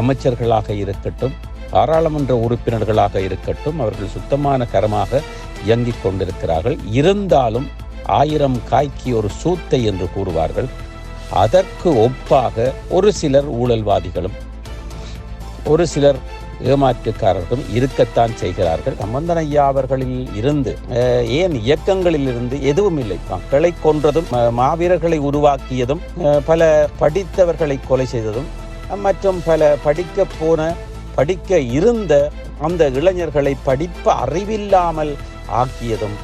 அமைச்சர்களாக இருக்கட்டும் பாராளுமன்ற உறுப்பினர்களாக இருக்கட்டும் அவர்கள் சுத்தமான கரமாக இயங்கிக் கொண்டிருக்கிறார்கள். இருந்தாலும் ஆயிரம் காய்க்கு ஒரு சூத்தை என்று கூறுவார்கள். அதற்கு ஒப்பாக ஒரு சிலர் ஊழல்வாதிகளும் ஒரு சிலர் ஏமாற்றுக்காரர்களும் இருக்கத்தான் செய்கிறார்கள். சம்பந்தன் ஐயா அவர்களில் இருந்து ஏன் இயக்கங்களில் இருந்து எதுவும் இல்லை? மக்களை கொன்றதும் மாவீரர்களை உருவாக்கியதும் பல படித்தவர்களை கொலை செய்ததும் மற்றும் பல படிக்க போன படிக்க இருந்த அந்த இளைஞர்களை படிப்பு அறிவில்லாமல் ஆக்கியதும்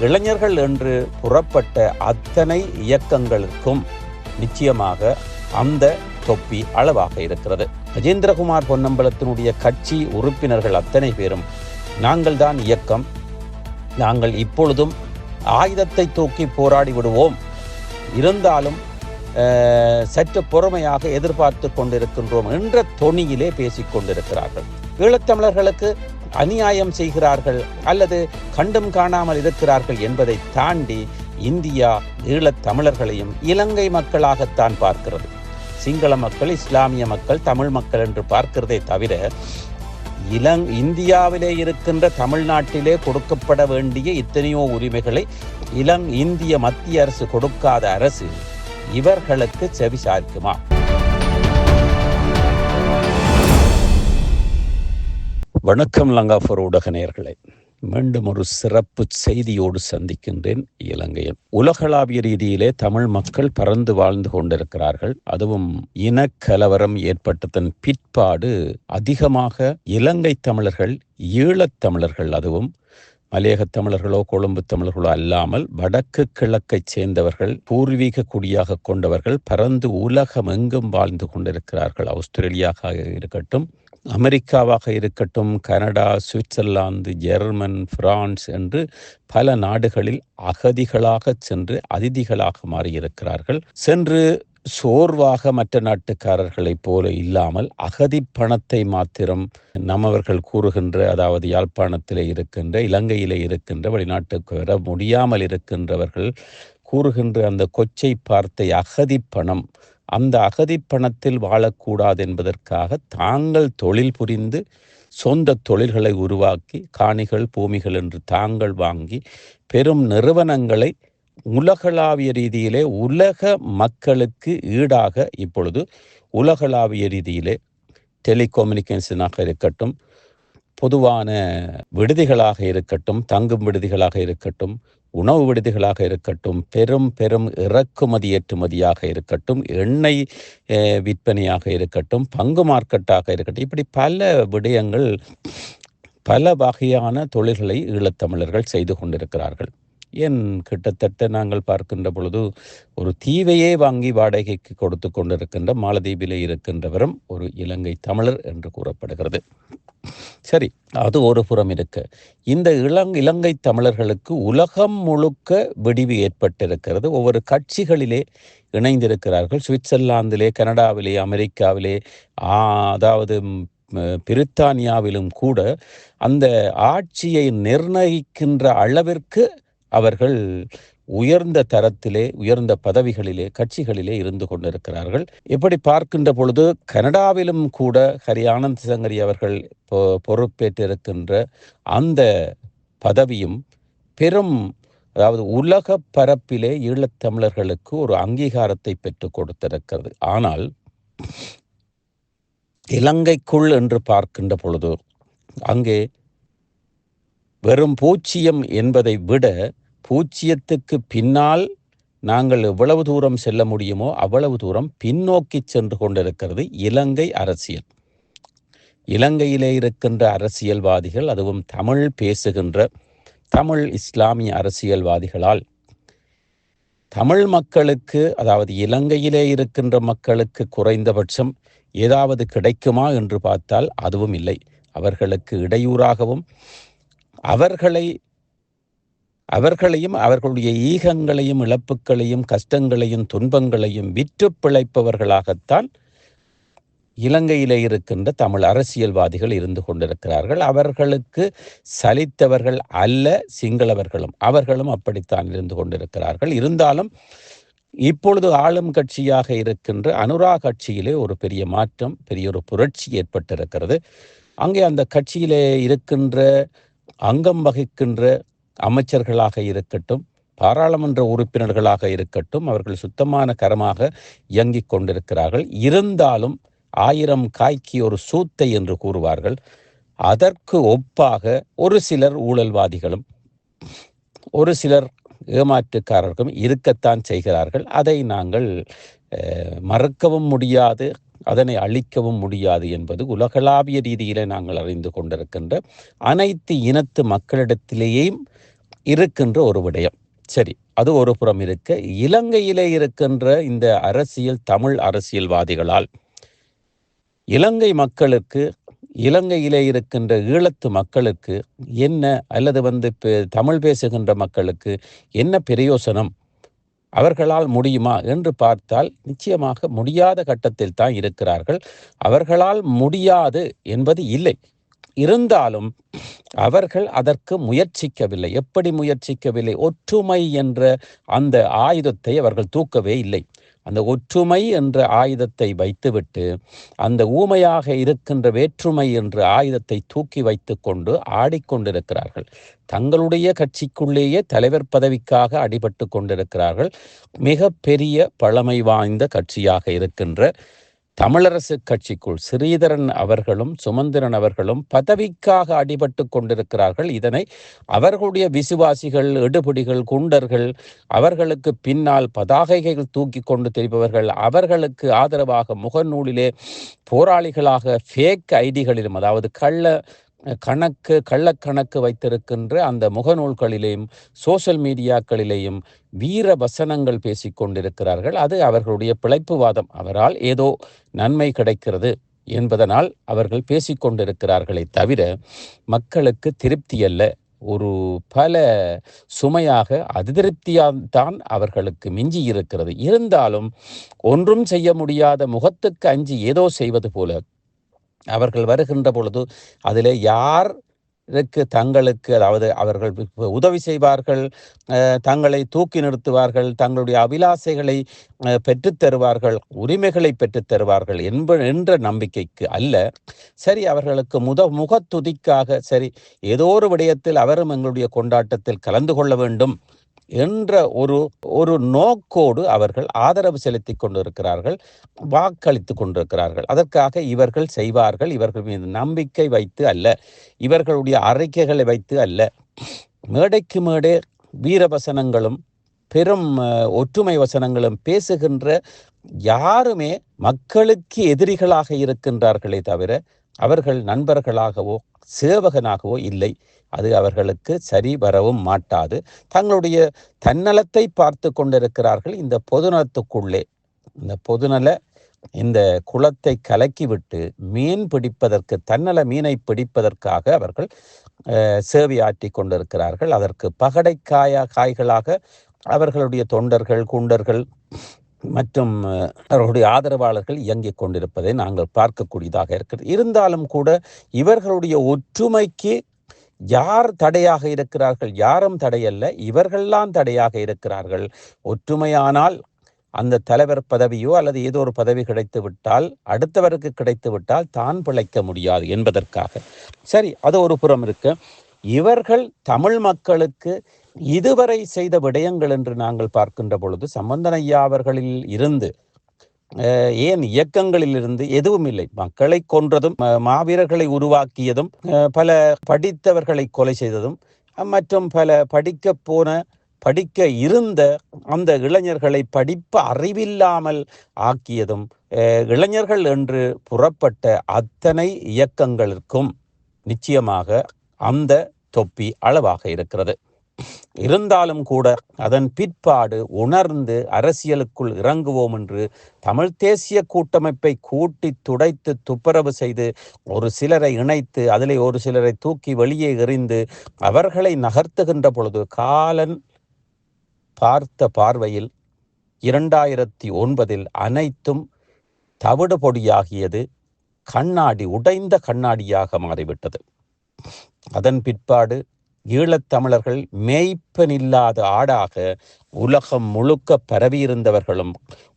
இளைஞர்கள் என்று புறப்பட்ட அத்தனை இயக்கங்களுக்கும் நிச்சயமாக அந்த தொப்பி அளவாக இருக்கிறது. கஜேந்திரகுமார் பொன்னம்பலத்தினுடைய கட்சி உறுப்பினர்கள் அத்தனை பேரும் நாங்கள் தான் இயக்கம். நாங்கள் இப்பொழுதும் ஆயுதத்தை தூக்கி போராடி விடுவோம். இருந்தாலும் சற்று பொறுமையாக எதிர்பார்த்து கொண்டிருக்கின்றோம் என்ற தொனியிலே பேசிக் கொண்டிருக்கிறார்கள். ஈழத்தமிழர்களுக்கு அநியாயம் செய்கிறார்கள் அல்லது கண்டும் காணாமல் இருக்கிறார்கள் என்பதை தாண்டி இந்தியா ஈழத்தமிழர்களையும் இலங்கை மக்களாகத்தான் பார்க்கிறது. சிங்கள மக்கள் இஸ்லாமிய மக்கள் தமிழ் மக்கள் என்று பார்க்கிறதே தவிர இலங் இந்தியாவிலே இருக்கின்ற தமிழ்நாட்டிலே கொடுக்கப்பட வேண்டிய இத்தனையோ உரிமைகளை இலங் இந்திய மத்திய அரசு கொடுக்காத அரசு இவர்களுக்கு செவி சாய்க்குமா? வணக்கம் லங்காஃபர் ஊடக நேயர்களே. மீண்டும் ஒரு சிறப்பு செய்தியோடு சந்திக்கின்றேன் இலங்கையில். உலகளாவிய ரீதியிலே தமிழ் மக்கள் பறந்து வாழ்ந்து கொண்டிருக்கிறார்கள். அதுவும் இனக்கலவரம் ஏற்பட்டதன் பிற்பாடு அதிகமாக இலங்கை தமிழர்கள் ஈழத் தமிழர்கள் அதுவும் மலையக தமிழர்களோ கொழும்பு தமிழர்களோ அல்லாமல் வடக்கு கிழக்கைச் சேர்ந்தவர்கள் பூர்வீக குடியாக கொண்டவர்கள் பரந்து உலகம் எங்கும் வாழ்ந்து கொண்டிருக்கிறார்கள். ஆஸ்திரேலியாக இருக்கட்டும் அமெரிக்காவாக இருக்கட்டும் கனடா சுவிட்சர்லாந்து ஜெர்மன் பிரான்ஸ் என்று பல நாடுகளில் அகதிகளாக சென்று அதிதிகளாக மாறியிருக்கிறார்கள். சென்று சோர்வாக மற்ற நாட்டுக்காரர்களைப் போல இல்லாமல் அகதி பணத்தை மாத்திரம் நம்மவர்கள் கூறுகின்ற அதாவது யாழ்ப்பாணத்தில் இருக்கின்ற இலங்கையிலே இருக்கின்ற வெளிநாட்டுக்கு வர முடியாமல் இருக்கின்றவர்கள் கூறுகின்ற அந்த கொச்சை வார்த்தை அகதி பணம் அந்த அகதி பணத்தில் வாழக்கூடாது என்பதற்காக தாங்கள் தொழில் புரிந்து சொந்த தொழில்களை உருவாக்கி காணிகள் பூமிகள் என்று தாங்கள் வாங்கி பெரும் நிறுவனங்களை உலகளாவிய ரீதியிலே உலக மக்களுக்கு ஈடாக இப்பொழுது உலகளாவிய ரீதியிலே டெலிகம்யூனிகேஷனாக இருக்கட்டும் பொதுவான விடுதிகளாக இருக்கட்டும் தங்கும் விடுதிகளாக இருக்கட்டும் உணவு விடுதிகளாக இருக்கட்டும் பெரும் பெரும் இறக்குமதி ஏற்றுமதியாக இருக்கட்டும் எண்ணெய் விற்பனையாக இருக்கட்டும் பங்கு மார்க்கெட்டாக இருக்கட்டும் இப்படி பல விடயங்கள் பல வகையான தொழில்களை ஈழத்தமிழர்கள் செய்து கொண்டிருக்கிறார்கள். ஏன் கிட்டத்தட்ட நாங்கள் பார்க்கின்ற பொழுது ஒரு தீவையே வாங்கி வாடகைக்கு கொடுத்து கொண்டிருக்கின்ற மாலதீபிலே இருக்கின்றவரும் ஒரு இலங்கை தமிழர் என்று கூறப்படுகிறது. சரி அது ஒரு புறம் இருக்க. இந்த இளங் இலங்கை தமிழர்களுக்கு உலகம் முழுக்க விடிவு ஏற்பட்டிருக்கிறது. ஒவ்வொரு கட்சிகளிலே இணைந்திருக்கிறார்கள். சுவிட்சர்லாந்திலே கனடாவிலே அமெரிக்காவிலே அதாவது பிரித்தானியாவிலும் கூட அந்த ஆட்சியை நிர்ணயிக்கின்ற அளவிற்கு அவர்கள் உயர்ந்த தரத்திலே உயர்ந்த பதவிகளிலே கட்சிகளிலே இருந்து கொண்டிருக்கிறார்கள். இப்படி பார்க்கின்ற பொழுது கனடாவிலும் கூட ஹரி ஆனந்த் சங்கரி அவர்கள் பொ- பொறுப்பேற்றிருக்கின்ற அந்த பதவியும் பெரும் அதாவது உலக பரப்பிலே ஈழத்தமிழர்களுக்கு ஒரு அங்கீகாரத்தை பெற்றுக் கொடுத்திருக்கிறது. ஆனால் இலங்கைக்குள் என்று பார்க்கின்ற பொழுது அங்கே வெறும் பூச்சியம் என்பதை விட பூச்சியத்துக்கு பின்னால் நாங்கள் எவ்வளவு தூரம் செல்ல முடியுமோ அவ்வளவு தூரம் பின்னோக்கி சென்று கொண்டிருக்கிறது இலங்கை அரசியல். இலங்கையிலே இருக்கின்ற அரசியல்வாதிகள் அதுவும் தமிழ் பேசுகின்ற தமிழ் இஸ்லாமிய அரசியல்வாதிகளால் தமிழ் மக்களுக்கு அதாவது இலங்கையிலே இருக்கின்ற மக்களுக்கு குறைந்தபட்சம் ஏதாவது கிடைக்குமா என்று பார்த்தால் அதுவும் இல்லை. அவர்களுக்கு இடையூறாகவும் அவர்களை அவர்களையும் அவர்களுடைய ஈகங்களையும் இழப்புகளையும் கஷ்டங்களையும் துன்பங்களையும் விற்று பிழைப்பவர்களாகத்தான் இலங்கையிலே இருக்கின்ற தமிழ் அரசியல்வாதிகள் இருந்து கொண்டிருக்கிறார்கள். அவர்களுக்கு சலித்தவர்கள் அல்ல சிங்களவர்களும். அவர்களும் அப்படித்தான் இருந்து கொண்டிருக்கிறார்கள். இருந்தாலும் இப்பொழுது ஆளும் கட்சியாக இருக்கின்ற அனுரா கட்சியிலே ஒரு பெரிய மாற்றம் பெரிய ஒரு புரட்சி ஏற்பட்டிருக்கிறது. அங்கே அந்த கட்சியிலே இருக்கின்ற அங்கம் வகிக்கின்ற அமைச்சர்களாக இருக்கட்டும் பாராளுமன்ற உறுப்பினர்களாக இருக்கட்டும் அவர்கள் சுத்தமான கரமாக இயங்கிக் கொண்டிருக்கிறார்கள். இருந்தாலும் ஆயிரம் காய்க்கு ஒரு சூத்தை என்று கூறுவார்கள். அதற்கு ஒப்பாக ஒரு சிலர் ஊழல்வாதிகளும் ஒரு சிலர் ஏமாற்றுக்காரர்களும் இருக்கத்தான் செய்கிறார்கள். அதை நாங்கள் மறுக்கவும் மறக்கவும் முடியாது அதனை அழிக்கவும் முடியாது என்பது உலகளாவிய ரீதியிலே நாங்கள் அறிந்து கொண்டிருக்கின்ற அனைத்து இனத்து மக்களிடத்திலேயும் இருக்கின்ற ஒரு விடயம். சரி அது ஒரு புறம் இருக்க. இலங்கையிலே இருக்கின்ற இந்த அரசியல் தமிழ் அரசியல்வாதிகளால் இலங்கை மக்களுக்கு இலங்கையிலே இருக்கின்ற ஈழத்து மக்களுக்கு என்ன அல்லது வந்து தமிழ் பேசுகின்ற மக்களுக்கு என்ன பிரயோசனம் அவர்களால் முடியுமா என்று பார்த்தால் நிச்சயமாக முடியாத கட்டத்தில் தான் இருக்கிறார்கள். அவர்களால் முடியாது என்பது இல்லை. இருந்தாலும் அவர்கள் அதற்கு முயற்சிக்கவில்லை. எப்படி முயற்சிக்கவில்லை? ஒற்றுமை என்ற அந்த ஆயுதத்தை அவர்கள் தூக்கவே இல்லை. அந்த ஒற்றுமை என்ற ஆயுதத்தை வைத்துவிட்டு அந்த ஊமையாக இருக்கின்ற வேற்றுமை என்ற ஆயுதத்தை தூக்கி வைத்துக்கொண்டு ஆடிக்கொண்டிருக்கிறார்கள். தங்களுடைய கட்சிக்குள்ளேயே தலைவர் பதவிக்காக அடிபட்டு கொண்டிருக்கிறார்கள். மிக பெரிய பழமை வாய்ந்த கட்சியாக இருக்கின்ற தமிழரசு கட்சிக்குள் ஸ்ரீதரன் அவர்களும் சுமந்திரன் அவர்களும் பதவிக்காக அடிபட்டு கொண்டிருக்கிறார்கள். இதனை அவர்களுடைய விசுவாசிகள் எடுபிடிகள் குண்டர்கள் அவர்களுக்கு பின்னால் பதாகைகள் தூக்கி கொண்டு தெரிபவர்கள் அவர்களுக்கு ஆதரவாக முகநூலிலே போராளிகளாக ஃபேக் ஐடிகளிலும் அதாவது கள்ள கணக்கு கள்ளக்கணக்கு வைத்திருக்கின்ற அந்த முகநூல்களிலேயும் சோஷியல் மீடியாக்களிலேயும் வீர வசனங்கள் பேசிக்கொண்டிருக்கிறார்கள் அது அவர்களுடைய பிழைப்புவாதம். அவரால் ஏதோ நன்மை கிடைக்கிறது என்பதனால் அவர்கள் பேசிக்கொண்டிருக்கிறார்களே தவிர மக்களுக்கு திருப்தி அல்ல. ஒரு பல சுமையாக அதிருப்தியால்தான் அவர்களுக்கு மிஞ்சி இருக்கிறது. இருந்தாலும் ஒன்றும் செய்ய முடியாத முகத்துக்கு அஞ்சி ஏதோ செய்வது போல அவர்கள் வருகின்ற பொழுது அதிலே யாருக்கு தங்களுக்கு அதாவது அவர்கள் உதவி செய்வார்கள் தங்களை தூக்கி நிறுத்துவார்கள் தங்களுடைய அபிலாசைகளை பெற்றுத் தருவார்கள் உரிமைகளை பெற்றுத் தருவார்கள் என்ப என்ற நம்பிக்கைக்கு அல்ல. சரி அவர்களுக்கு முத முகத்துதிக்காக சரி ஏதோ ஒரு விடயத்தில் அவரும் எங்களுடைய கொண்டாட்டத்தில் கலந்து கொள்ள வேண்டும். என்ற ஒரு ஒரு நோக்கோடு அவர்கள் ஆதரவு செலுத்தி கொண்டிருக்கிறார்கள் வாக்களித்து கொண்டிருக்கிறார்கள். அதற்காக இவர்கள் செய்வார்கள். இவர்கள் மீது நம்பிக்கை வைத்து அல்ல இவர்களுடைய அறிக்கைகளை வைத்து அல்ல. மேடைக்கு மேடே வீரவசனங்களும் பெரும் ஒற்றுமை வசனங்களும் பேசுகின்ற யாருமே மக்களுக்கு எதிரிகளாக இருக்கின்றார்களே தவிர அவர்கள் நண்பர்களாகவோ சேவகனாகவோ இல்லை. அது அவர்களுக்கு சரி வரவும் மாட்டாது. தங்களுடைய தன்னலத்தை பார்த்து கொண்டிருக்கிறார்கள் இந்த பொதுநலத்துக்குள்ளே. இந்த பொதுநல இந்த குளத்தை கலக்கிவிட்டு மீன் பிடிப்பதற்கு தன்னல மீனை பிடிப்பதற்காக அவர்கள் அஹ், சேவையாற்றி கொண்டிருக்கிறார்கள். அதற்கு பகடைக்காய காய்களாக அவர்களுடைய தொண்டர்கள் குண்டர்கள் மற்றும் அவர்களுடைய ஆதரவாளர்கள் இயங்கிக் கொண்டிருப்பதை நாங்கள் பார்க்கக்கூடியதாக இருக்கிறது. இருந்தாலும் கூட இவர்களுடைய ஒற்றுமைக்கு யார் தடையாக இருக்கிறார்கள்? யாரும் தடையல்ல. இவர்கள்லாம் தடையாக இருக்கிறார்கள். ஒற்றுமையானால் அந்த தலைவர் பதவியோ அல்லது ஏதோ ஒரு பதவி கிடைத்து விட்டால் அடுத்தவருக்கு கிடைத்து விட்டால் தான் பிழைக்க முடியாது என்பதற்காக. சரி அது ஒரு புறம் இருக்கு. இவர்கள் தமிழ் மக்களுக்கு இதுவரை செய்த விடயங்கள் என்று நாங்கள் பார்க்கின்ற பொழுது சம்பந்தன் ஐயா அவர்களில் இருந்து அஹ், ஏன் இயக்கங்களில் இருந்து எதுவும் இல்லை. மக்களை கொன்றதும் மாவீரர்களை உருவாக்கியதும் பல படித்தவர்களை கொலை செய்ததும் மற்றும் பல படிக்க போன படிக்க இருந்த அந்த இளைஞர்களை படிப்பு அறிவில்லாமல் ஆக்கியதும் அஹ், இளைஞர்கள் என்று புறப்பட்ட அத்தனை இயக்கங்களுக்கும் நிச்சயமாக அந்த தொப்பி அளவாக இருக்கிறது. இருந்தாலும் கூட அதன் பிற்பாடு உணர்ந்து அரசியலுக்குள் இறங்குவோம் என்று தமிழ் தேசிய கூட்டமைப்பை கூட்டி துடைத்து துப்புரவு செய்து ஒரு சிலரை இணைத்து அதிலே ஒரு சிலரை தூக்கி வெளியே எறிந்து அவர்களை நகர்த்துகின்ற பொழுது காலன் பார்த்த பார்வையில் இரண்டாயிரத்தி ஒன்பதில் அனைத்தும் தவிடு பொடியாகியது கண்ணாடி உடைந்த கண்ணாடியாக மாறிவிட்டது. அதன் பிற்பாடு ஈழத்தமிழர்கள் மேய்ப்பனில்லாத ஆடாக உலகம் முழுக்க பரவியிருந்தவர்களும்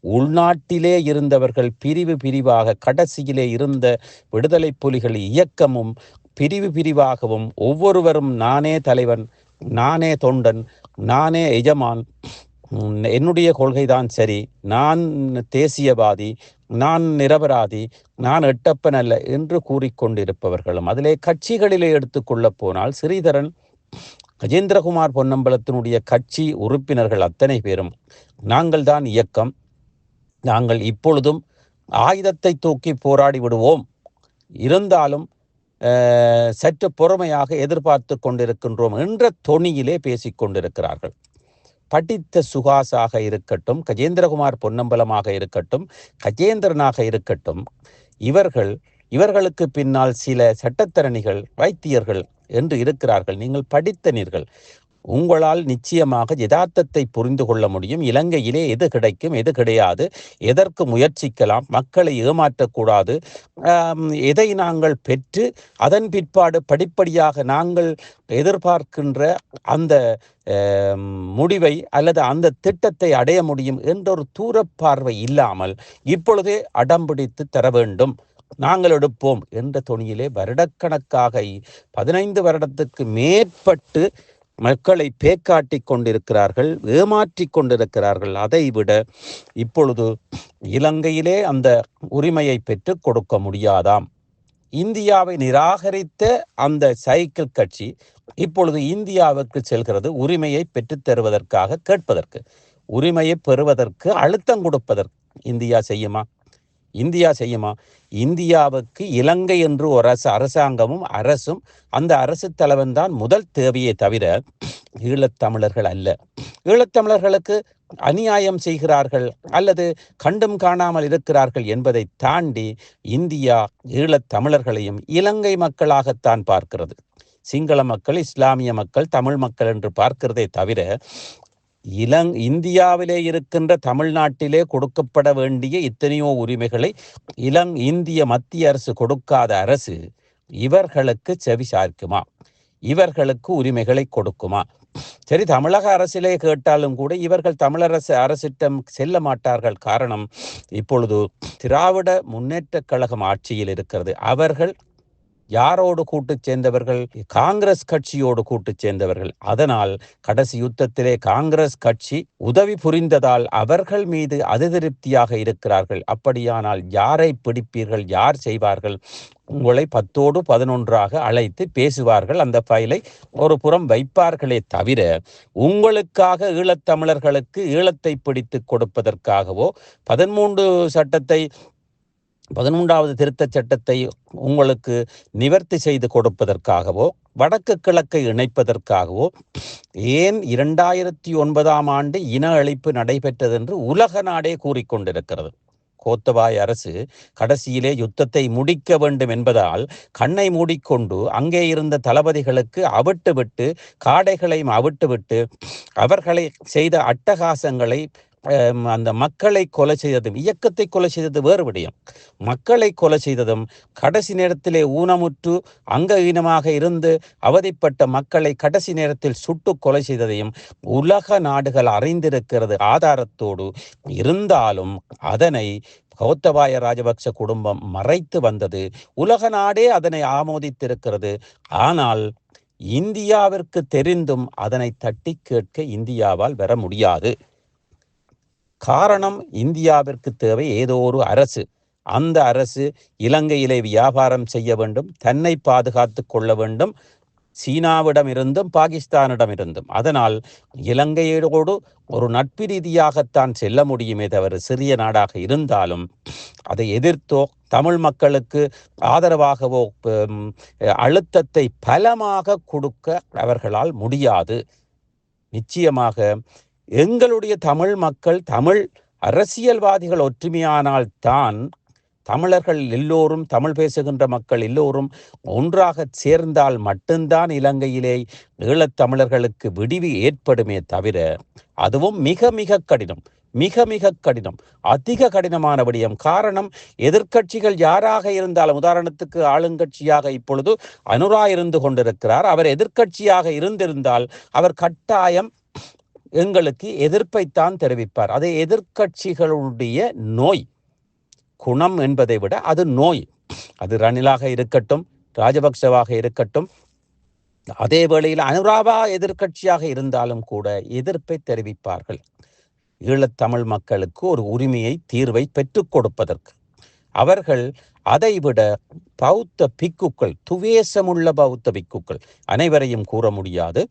உள்நாட்டிலே இருந்தவர்கள் பிரிவு பிரிவாக கடைசியிலே இருந்த விடுதலை புலிகள் இயக்கமும் பிரிவு பிரிவாகவும் ஒவ்வொருவரும் நானே தலைவன் நானே தொண்டன் நானே எஜமான் என்னுடைய கொள்கைதான் சரி நான் தேசியவாதி நான் நிரபராதி நான் எட்டப்பன் அல்ல என்று கூறிக்கொண்டிருப்பவர்களும். அதிலே கட்சிகளிலே எடுத்துக்கொள்ள போனால் ஸ்ரீதரன் கஜேந்திரகுமார் பொன்னம்பலத்தினுடைய கட்சி உறுப்பினர்கள் அத்தனை பேரும் நாங்கள் தான் இயக்கம். நாங்கள் இப்பொழுதும் ஆயுதத்தை தூக்கி போராடி விடுவோம். இருந்தாலும் சற்று பொறுமையாக எதிர்பார்த்து கொண்டிருக்கின்றோம் என்ற தொனியிலே பேசிக் கொண்டிருக்கிறார்கள். படித்த சுகாசாக இருக்கட்டும் கஜேந்திரகுமார் பொன்னம்பலமாக இருக்கட்டும் கஜேந்திரனாக இருக்கட்டும் இவர்கள் இவர்களுக்கு பின்னால் சில சட்டத்தரணிகள் வைத்தியர்கள் என்று இருக்கிறார்கள். நீங்கள் படித்தனீர்கள் உங்களால் நிச்சயமாக யதார்த்தத்தை புரிந்து கொள்ள முடியும். இலங்கையிலே எது கிடைக்கும் எது கிடையாது எதற்கு முயற்சிக்கலாம் மக்களை ஏமாற்றக்கூடாது எதை நாங்கள் பெற்று அதன் பிற்பாடு படிப்படியாக நாங்கள் எதிர்பார்க்கின்ற அந்த முடிவை அல்லது அந்த திட்டத்தை அடைய முடியும் என்ற ஒரு தூரப்பார்வை இல்லாமல் இப்பொழுதே அடம்பிடித்து தர வேண்டும். நாங்கள் எடுப்போம் என்ற தொனியிலே வருடக்கணக்காக பதினைந்து வருடத்துக்கு மேற்பட்டு மக்களை பேக்காட்டி கொண்டிருக்கிறார்கள் ஏமாற்றி கொண்டிருக்கிறார்கள். அதை விட இப்பொழுது இலங்கையிலே அந்த உரிமையை பெற்று கொடுக்க முடியாதாம். இந்தியாவை நிராகரித்த அந்த சைக்கிள் கட்சி இப்பொழுது இந்தியாவுக்கு செல்கிறது உரிமையை பெற்றுத் தருவதற்காக கேட்பதற்கு. உரிமையை பெறுவதற்கு அழுத்தம் கொடுப்பதற்கு இந்தியா செய்யுமா? இந்தியா செய்யுமா? இந்தியாவுக்கு இலங்கை என்று ஒரு அரசு அரசாங்கமும் அரசும் அந்த அரசு தலைவன் தான் முதல் தேவையை தவிர ஈழத்தமிழர்கள் அல்ல. ஈழத்தமிழர்களுக்கு அநியாயம் செய்கிறார்கள் அல்லது கண்டும் காணாமல் இருக்கிறார்கள் என்பதை தாண்டி இந்தியா ஈழத்தமிழர்களையும் இலங்கை மக்களாகத்தான் பார்க்கிறது. சிங்கள மக்கள் இஸ்லாமிய மக்கள் தமிழ் மக்கள் என்று பார்க்கிறதே தவிர இலங் இந்தியாவிலே இருக்கின்ற தமிழ்நாட்டிலே கொடுக்கப்பட வேண்டிய இத்தனையோ உரிமைகளை இளங் இந்திய மத்திய அரசு கொடுக்காத அரசு இவர்களுக்கு செவி சாய்க்குமா? இவர்களுக்கு உரிமைகளை கொடுக்குமா? சரி தமிழக அரசிலே கேட்டாலும் கூட இவர்கள் தமிழரசு அரசிட்டம் செல்ல மாட்டார்கள். காரணம் இப்பொழுது திராவிட முன்னேற்றக் கழகம் ஆட்சியில் இருக்கிறது. அவர்கள் யாரோடு கூட்டுச் சேர்ந்தவர்கள்? காங்கிரஸ் கட்சியோடு கூட்டுச் சேர்ந்தவர்கள். அதனால் கடைசி யுத்தத்திலே காங்கிரஸ் கட்சி உதவி புரிந்ததால் அவர்கள் மீது அதிருப்தியாக இருக்கிறார்கள். அப்படியானால் யாரை பிடிப்பீர்கள்? யார் செய்வார்கள்? உங்களை பத்தோடு பதினொன்றாக அழைத்து பேசுவார்கள். அந்த ஃபைலை ஒரு புறம் வைப்பார்களே தவிர உங்களுக்காக ஈழத்தமிழர்களுக்கு ஈழத்தை பிடித்து கொடுப்பதற்காகவோ பதிமூன்று சட்டத்தை பதினொன்றாவது திருத்தச் சட்டத்தை உங்களுக்கு நிவர்த்தி செய்து கொடுப்பதற்காகவோ வடக்கு கிழக்கை இணைப்பதற்காகவோ ஏன் இரண்டாயிரத்தி ஒன்பதாம் ஆண்டு இன அழிப்பு நடைபெற்றது என்று உலக நாடே கூறிக்கொண்டிருக்கிறது கோத்தபாய் அரசு கடைசியிலே யுத்தத்தை முடிக்க வேண்டும் என்பதால் கண்ணை மூடிக்கொண்டு அங்கே இருந்த தளபதிகளுக்கு அவிட்டுவிட்டு காடைகளையும் அவிட்டுவிட்டு அவர்களை செய்த அட்டகாசங்களை அந்த மக்களை கொலை செய்ததும் இயக்கத்தை கொலை செய்தது வேறு விடயம். மக்களை கொலை செய்ததும் கடைசி நேரத்திலே ஊனமுற்று அங்கஹீனமாக இருந்து அவதிப்பட்ட மக்களை கடைசி நேரத்தில் சுட்டு கொலை செய்ததையும் உலக நாடுகள் அறிந்திருக்கிறது ஆதாரத்தோடு இருந்தாலும் அதனை கௌத்தபாய ராஜபக்ச குடும்பம் மறைத்து வந்தது. உலக நாடே அதனை ஆமோதித்திருக்கிறது. ஆனால் இந்தியாவிற்கு தெரிந்தும் அதனை தட்டி கேட்க இந்தியாவால் வர முடியாது. காரணம் இந்தியாவிற்கு தேவை ஏதோ ஒரு அரசு. அந்த அரசு இலங்கையிலே வியாபாரம் செய்ய வேண்டும் தன்னை பாதுகாத்து கொள்ள வேண்டும். சீனாவிடம் இருந்தும் பாகிஸ்தானிடம் இருந்தும் அதனால் இலங்கையோடு ஒரு நட்பு ரீதியாகத்தான் செல்ல முடியுமே தவிர சிறிய நாடாக இருந்தாலும் அதை எதிர்த்தோ தமிழ் மக்களுக்கு ஆதரவாகவோ அழுத்தத்தை பலமாக கொடுக்க அவர்களால் முடியாது. நிச்சயமாக எங்களுடைய தமிழ் மக்கள் தமிழ் அரசியல்வாதிகள் ஒற்றுமையானால் தான் தமிழர்கள் எல்லோரும் தமிழ் பேசுகின்ற மக்கள் எல்லோரும் ஒன்றாக சேர்ந்தால் மட்டும்தான் இலங்கையிலே ஈழத்தமிழர்களுக்கு விடிவு ஏற்படுமே தவிர அதுவும் மிக மிக கடினம் மிக மிக கடினம் அதிக கடினமான விடயம். காரணம் எதிர்க்கட்சிகள் யாராக இருந்தாலும் உதாரணத்துக்கு ஆளுங்கட்சியாக இப்பொழுது அனுரா இருந்து கொண்டிருக்கிறார். அவர் எதிர்க்கட்சியாக இருந்திருந்தால் அவர் கட்டாயம் எங்களுக்கு எதிர்ப்பைத்தான் தெரிவிப்பார். அது எதிர்க்கட்சிகளுடைய நோய். குணம் என்பதை விட அது நோய். அது ரணிலாக இருக்கட்டும் ராஜபக்சவாக இருக்கட்டும் அதே வேளையில் அனுராபா எதிர்க்கட்சியாக இருந்தாலும் கூட எதிர்ப்பை தெரிவிப்பார்கள். ஈழத்தமிழ் மக்களுக்கு ஒரு உரிமையை தீர்வை பெற்றுக் கொடுப்பதற்கு. அவர்கள் அதைவிட பௌத்த பிக்குக்கள் துவேசமுள்ள பௌத்த பிக்குக்கள். அனைவரையும் கூற முடியாது.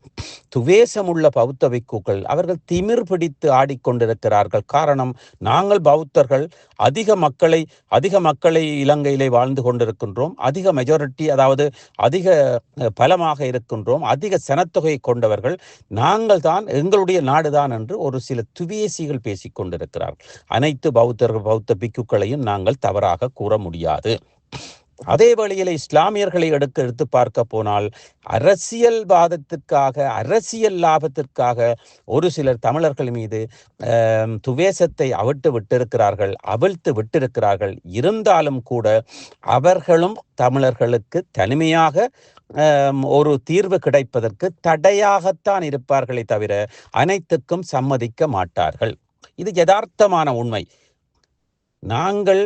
துவேசமுள்ள பௌத்த பிக்குக்கள் அவர்கள் திமிர் பிடித்து ஆடிக்கொண்டிருக்கிறார்கள். காரணம் நாங்கள் பௌத்தர்கள் அதிக மக்களை அதிக மக்களை இலங்கையிலே வாழ்ந்து கொண்டிருக்கின்றோம். அதிக மெஜாரிட்டி அதாவது அதிக பலமாக இருக்கின்றோம். அதிக சனத்தொகை கொண்டவர்கள். நாங்கள் தான் எங்களுடைய நாடுதான் என்று ஒரு சில துவேசிகள் பேசிக்கொண்டிருக்கிறார்கள் அனைத்து பௌத்தர்கள் பௌத்த பிக்குக்களையும் நாங்கள் தவறாக கூற முடியாது. அதே வழியில் இஸ்லாமியர்களை எடுக்க எடுத்து பார்க்க போனால் அரசியல்வாதத்திற்காக அரசியல் லாபத்திற்காக ஒரு சிலர் தமிழர்கள் மீது துவேசத்தை அவிட்டு விட்டிருக்கிறார்கள் அவிழ்த்து விட்டிருக்கிறார்கள். இருந்தாலும் கூட அவர்களும் தமிழர்களுக்கு தனிமையாக ஒரு தீர்வு கிடைப்பதற்கு தடையாகத்தான் இருப்பார்களே தவிர அனைத்துக்கும் சம்மதிக்க மாட்டார்கள். இது யதார்த்தமான உண்மை. நாங்கள்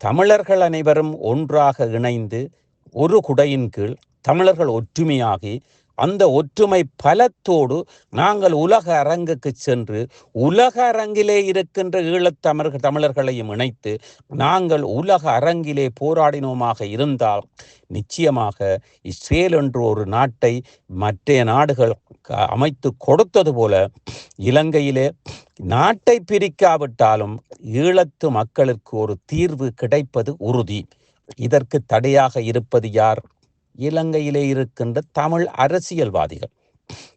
தமிழர்கள் அனைவரும் ஒன்றாக இணைந்து ஒரு குடையின் கீழ் தமிழர்கள் ஒற்றுமையாகி அந்த ஒற்றுமை பலத்தோடு நாங்கள் உலக அரங்குக்கு சென்று உலக அரங்கிலே இருக்கின்ற ஈழத்தமிழ் தமிழர்களையும் இணைத்து நாங்கள் உலக அரங்கிலே போராடினோமாக இருந்தால் நிச்சயமாக இஸ்ரேல் என்று ஒரு நாட்டை மற்ற நாடுகள் அமைத்து கொடுத்தது போல இலங்கையிலே நாட்டை பிரிக்காவிட்டாலும் ஈழத்து மக்களுக்கு ஒரு தீர்வு கிடைப்பது உறுதி. இதற்கு தடையாக இருப்பது யார்? இலங்கையிலே இருக்கின்ற தமிழ் அரசியல்வாதிகள்.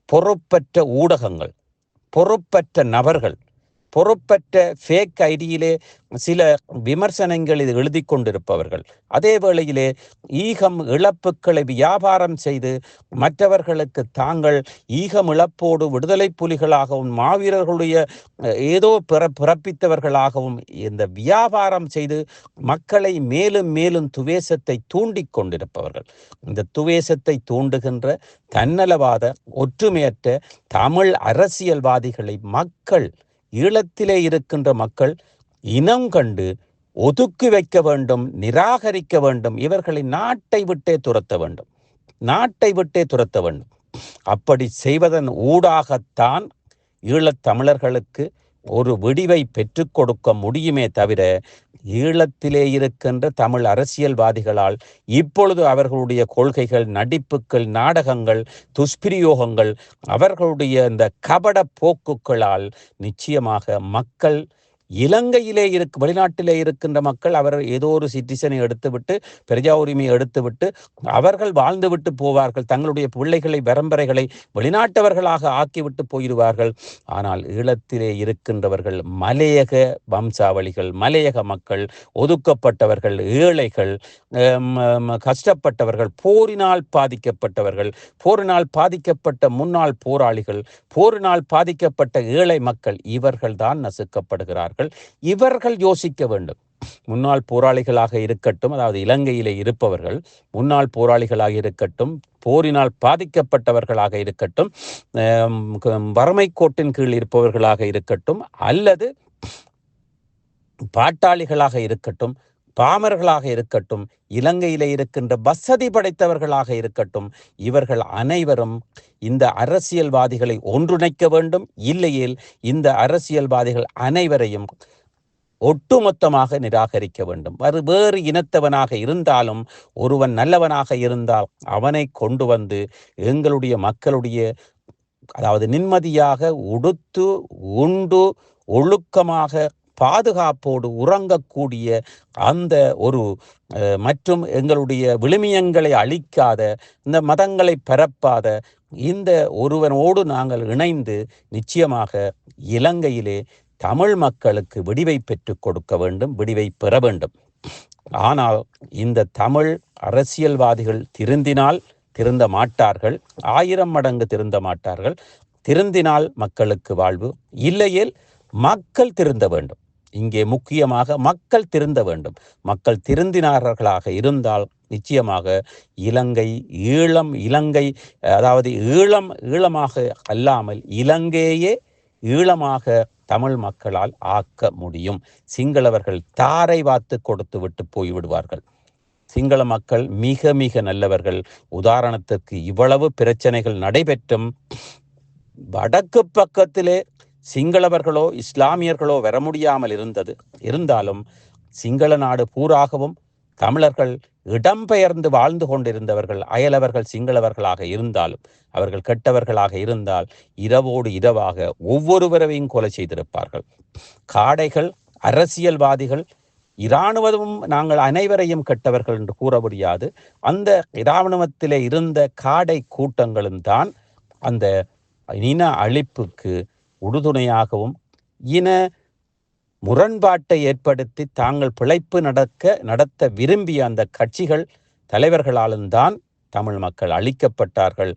பொறுப்பற்ற ஊடகங்கள் பொறுப்பற்ற நபர்கள் பொறுப்பற்ற ஃபேக் ஐடியிலே சில விமர்சனங்கள் இது எழுதி கொண்டிருப்பவர்கள். அதே வேளையிலே ஈகம் இழப்புக்களை வியாபாரம் செய்து மற்றவர்களுக்கு தாங்கள் ஈகம் இழப்போடு விடுதலை புலிகளாகவும் மாவீரர்களுடைய ஏதோ பிற பிறப்பித்தவர்களாகவும் இந்த வியாபாரம் செய்து மக்களை மேலும் மேலும் துவேசத்தை தூண்டி கொண்டிருப்பவர்கள். இந்த துவேசத்தை தூண்டுகின்ற தன்னலவாத ஒற்றுமையற்ற தமிழ் அரசியல்வாதிகளை மக்கள் ஈழத்திலே இருக்கின்ற மக்கள் இனம் கண்டு ஒதுக்கி வைக்க வேண்டும் நிராகரிக்க வேண்டும். இவர்களை நாட்டை விட்டே துரத்த வேண்டும். நாட்டை விட்டே துரத்த வேண்டும். அப்படி செய்வதன் ஊடாகத்தான் ஈழத் தமிழர்களுக்கு ஒரு விடிவை பெற்றுக் கொடுக்க முடியுமே தவிர ஈழத்திலே இருக்கின்ற தமிழ் அரசியல்வாதிகளால் இப்பொழுது அவர்களுடைய கொள்கைகள் நடிப்புகள் நாடகங்கள் துஷ்பிரயோகங்கள் அவர்களுடைய இந்த கபட போக்குகளால் நிச்சயமாக மக்கள் இலங்கையிலே இருக்கு வெளிநாட்டிலே இருக்கின்ற மக்கள் அவர் ஏதோ ஒரு சிட்டிசனை எடுத்துவிட்டு பிரஜா உரிமையை எடுத்துவிட்டு அவர்கள் வாழ்ந்துவிட்டு போவார்கள். தங்களுடைய பிள்ளைகளை பரம்பரைகளை வெளிநாட்டவர்களாக ஆக்கிவிட்டு போயிடுவார்கள் ஆனால் ஈழத்திலே இருக்கின்றவர்கள் மலையக வம்சாவளிகள் மலையக மக்கள் ஒதுக்கப்பட்டவர்கள் ஏழைகள் கஷ்டப்பட்டவர்கள் போரினால் பாதிக்கப்பட்டவர்கள் போரினால் பாதிக்கப்பட்ட முன்னாள் போராளிகள் போரினால் பாதிக்கப்பட்ட ஏழை மக்கள் இவர்கள்தான் நசுக்கப்படுகிறார்கள். இருக்கிறார்கள் இவர்கள் யோசிக்க வேண்டும். முன்னாள் போராளிகளாக இருக்கட்டும் அதாவது இலங்கையிலே இருப்பவர்கள் முன்னாள் போராளிகளாக இருக்கட்டும் போரினால் பாதிக்கப்பட்டவர்களாக இருக்கட்டும் வறுமை கோட்டின் கீழ் இருப்பவர்களாக இருக்கட்டும் அல்லது பாட்டாளிகளாக இருக்கட்டும் பாமர்களாக இருக்கட்டும் இலங்கையிலே இருக்கின்ற வசதி படைத்தவர்களாக இருக்கட்டும் இவர்கள் அனைவரும் இந்த அரசியல்வாதிகளை ஒன்றிணைக்க வேண்டும். இல்லையேல் இந்த அரசியல்வாதிகள் அனைவரையும் ஒட்டுமொத்தமாக நிராகரிக்க வேண்டும். வேறு வேறு இனத்தவனாக இருந்தாலும் ஒருவன் நல்லவனாக இருந்தால் அவனை கொண்டு வந்து எங்களுடைய மக்களுடைய அதாவது நிம்மதியாக உடுத்து உண்டு ஒழுக்கமாக பாதுகாப்போடு உறங்கக்கூடிய அந்த ஒரு மற்றும் எங்களுடைய விழுமியங்களை அழிக்காத இந்த மதங்களை பரப்பாத இந்த ஒருவனோடு நாங்கள் இணைந்து நிச்சயமாக இலங்கையிலே தமிழ் மக்களுக்கு விடிவை பெற்றுக் கொடுக்க வேண்டும் விடிவை பெற வேண்டும். ஆனால் இந்த தமிழ் அரசியல்வாதிகள் திருந்தினால் திருந்த மாட்டார்கள் ஆயிரம் மடங்கு திருந்த மாட்டார்கள். திருந்தினால் மக்களுக்கு வாழ்வு இல்லையேல் மக்கள் திருந்த வேண்டும். இங்கே முக்கியமாக மக்கள் திருந்த வேண்டும். மக்கள் திருந்தினார்களாக இருந்தால் நிச்சயமாக இலங்கை ஈழம் இலங்கை அதாவது ஈழம் ஈழமாக அல்லாமல் இலங்கையே ஈழமாக தமிழ் மக்களால் ஆக்க முடியும். சிங்களவர்கள் தாரை வாத்து கொடுத்து விட்டு போய்விடுவார்கள். சிங்கள மக்கள் மிக மிக நல்லவர்கள். உதாரணத்துக்கு இவ்வளவு பிரச்சனைகள் நடைபெற்றும். வடக்கு பக்கத்திலே சிங்களவர்களோ இஸ்லாமியர்களோ வர முடியாமல் இருந்தது. இருந்தாலும் சிங்கள நாடு பூராகவும் தமிழர்கள் இடம்பெயர்ந்து வாழ்ந்து கொண்டிருந்தவர்கள் அயலவர்கள் சிங்களவர்களாக இருந்தாலும் அவர்கள் கெட்டவர்களாக இருந்தால் இரவோடு இரவாக ஒவ்வொருவரையும் கொலை செய்திருப்பார்கள். காடைகள் அரசியல்வாதிகள் இராணுவமும் நாங்கள் அனைவரையும் கெட்டவர்கள் என்று கூற முடியாது. அந்த இராணுவத்திலே இருந்த காடை கூட்டங்களும் தான் அந்த இன அழிப்புக்கு உறுதுணையாகவும் இன முரண்பாட்டை ஏற்படுத்தி தாங்கள் பிழைப்பு நடக்க நடத்த விரும்பிய அந்த கட்சிகள் தலைவர்களாலும் தான் தமிழ் மக்கள் அழிக்கப்பட்டார்கள்.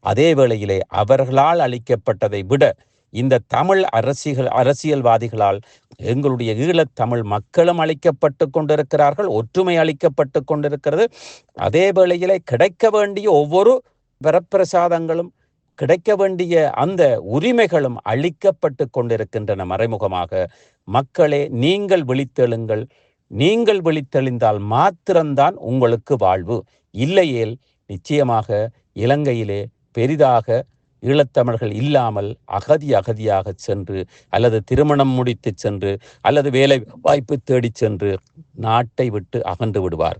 அதே வேளையிலே அவர்களால் அழிக்கப்பட்டதை விட இந்த தமிழ் அரசியல் அரசியல்வாதிகளால் எங்களுடைய ஈழத் தமிழ் மக்களும் அளிக்கப்பட்டு கொண்டிருக்கிறார்கள் ஒற்றுமை அளிக்கப்பட்டு கொண்டிருக்கிறது. அதே வேளையிலே கிடைக்க வேண்டிய ஒவ்வொரு வரப்பிரசாதங்களும் கிடைக்க வேண்டிய அந்த உரிமைகளும் அளிக்கப்பட்டு கொண்டிருக்கின்றன. மறைமுகமாக மக்களே நீங்கள் விழித்தெழுங்கள். நீங்கள் விழித்தெழுந்தால் மாத்திரம்தான் உங்களுக்கு வாழ்வு. இல்லையேல் நிச்சயமாக இலங்கையிலே பெரிதாக ஈழத்தமிழர்கள் இல்லாமல் அகதி அகதியாக சென்று அல்லது திருமணம் முடித்து சென்று அல்லது வேலை வாய்ப்பு தேடிச் சென்று நாட்டை விட்டு அகன்று விடுவார்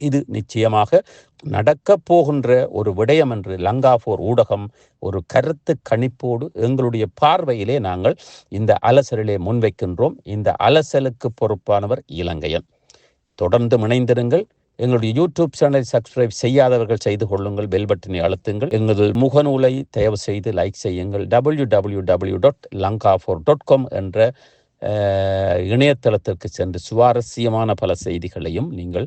இது நிச்சயமாக நடக்கப் போகின்ற ஒரு விடயம் என்று லங்காபோர் ஊடகம் ஒரு கருத்து கணிப்போடு எங்களுடைய பார்வையிலே நாங்கள் இந்த அலசலிலே முன்வைக்கின்றோம். இந்த அலசலுக்கு பொறுப்பானவர் இலங்கையன். தொடர்ந்து இணைந்திருங்கள். எங்களுடைய யூடியூப் சேனலை சப்ஸ்கிரைப் செய்யாதவர்கள் செய்து கொள்ளுங்கள். பெல் பட்டனை அழுத்துங்கள். எங்களது முகநூலை தயவு செய்து லைக் செய்யுங்கள். W W W dot Lanka four dot com என்ற இணையதளத்திற்கு சென்று சுவாரஸ்யமான பல செய்திகளையும் நீங்கள்